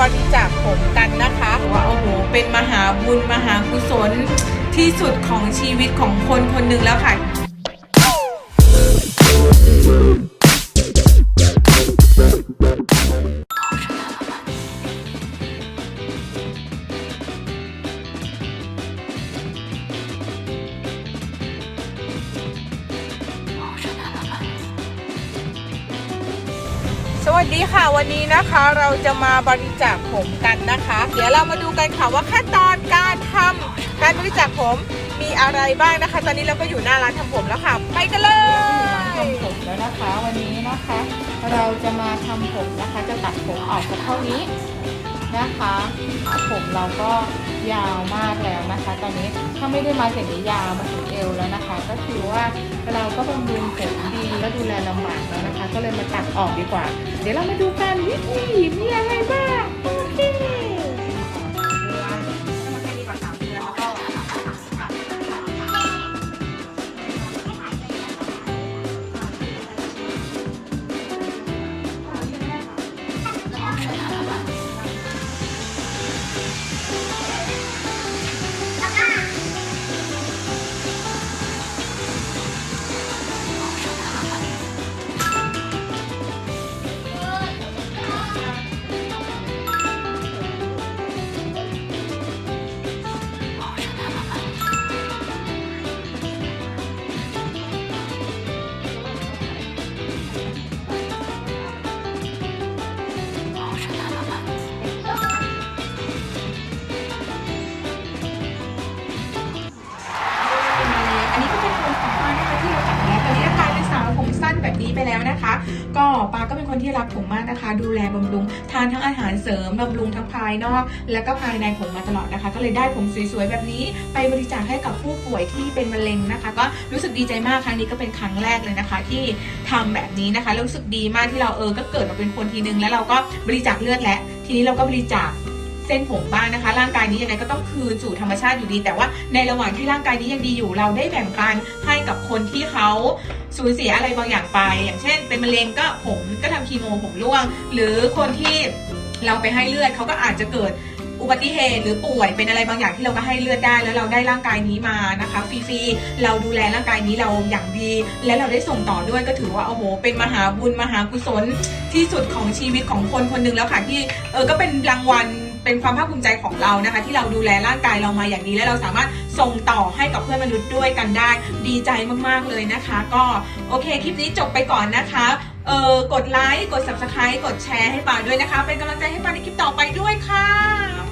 บริจาคผมกันนะคะว่าโอ้โหเป็นมหาบุญมหากุศลที่สุดของชีวิตของคนคนหนึ่งแล้วค่ะ วัสดีค่ะวันนี้นะคะเราจะมาบริจาคผมกันนะคะ เดี๋ยวเรามาดูกันค่ะว่าขั้นตอนการทำการบริจาคผมมีอะไรบ้างนะคะ ตอนนี้เราก็อยู่หน้าร้านทำผมแล้วค่ะ ไปกันเลยทำผมแล้วนะคะวันนี้นะคะ เราจะมาทำผมนะคะจะตัดผมออกจากเท่านี้นะคะ ผมเราก็ยาวมากแล้วนะคะ ตอนนี้ถ้าไม่ได้มาอย่างนี้ยาวมาถึงเอวแล้ว็คือว่าเราก็บำรุงผมดีแล้วดูแลลำบากแล้วนะคะ ก็เลยมาตัดออกดีกว่า เดี๋ยวเรามาดูกันวิธีมีอะไรบ้างโอเค ไปแล้วนะคะ ก็ปาก็เป็นคนที่รักผมมากนะคะ ดูแลบำรุง ทานทั้งอาหารเสริมบำรุงทั้งภายนอก แล้วก็ภายในผมมาตลอดนะคะ ก็เลยได้ผมสวยๆแบบนี้ ไปบริจาคให้กับผู้ป่วยที่เป็นมะเร็งนะคะ ก็รู้สึกดีใจมากครั้งนี้ก็เป็นครั้งแรกเลยนะคะ ที่ทำแบบนี้นะคะรู้สึกดีมากที่เราเออก็เกิดมาเป็นคนทีนึงแล้วเราก็บริจาคเลือดแล้วทีนี้เราก็บริจาคเส้นผมบ้างนะคะ ร่างกายนี้ยังไงก็ต้องคืนสู่ธรรมชาติอยู่ดี แต่ว่าในระหว่างที่ร่างกายนี้ยังดีอยู่ เราได้แบ่งปันให้กับคนที่เขา สูญเสียอะไรบางอย่างไป อย่างเช่น เป็นมะเร็งก็ผมก็ทำคีโมผมร่วง หรือคนที่เราไปให้เลือดเขาก็อาจจะเกิดอุบัติเหตุหรือป่วยเป็นอะไรบางอย่างที่เราก็ให้เลือดได้ แล้วเราได้ร่างกายนี้มานะคะฟรีๆเราดูแลร่างกายนี้เราอย่างดี และเราได้ส่งต่อด้วยก็ถือว่าโอ้โหเป็นมหาบุญมหากุศลที่สุดของชีวิตของคนคนหนึ่งแล้วค่ะที่เออก็เป็นรางวัล เป็นความภาคภูมิใจของเรานะคะ ที่เราดูแลร่างกายเรามาอย่างนี้ และเราสามารถส่งต่อให้กับเพื่อนมนุษย์ด้วยกันได้ ดีใจมากๆเลยนะคะ ก็โอเคคลิปนี้จบไปก่อนนะคะเออกดไลค์กด subscribe กดแชร์ให้ปาด้วยนะคะ เป็นกำลังใจให้ปาในคลิปต่อไปด้วยค่ะ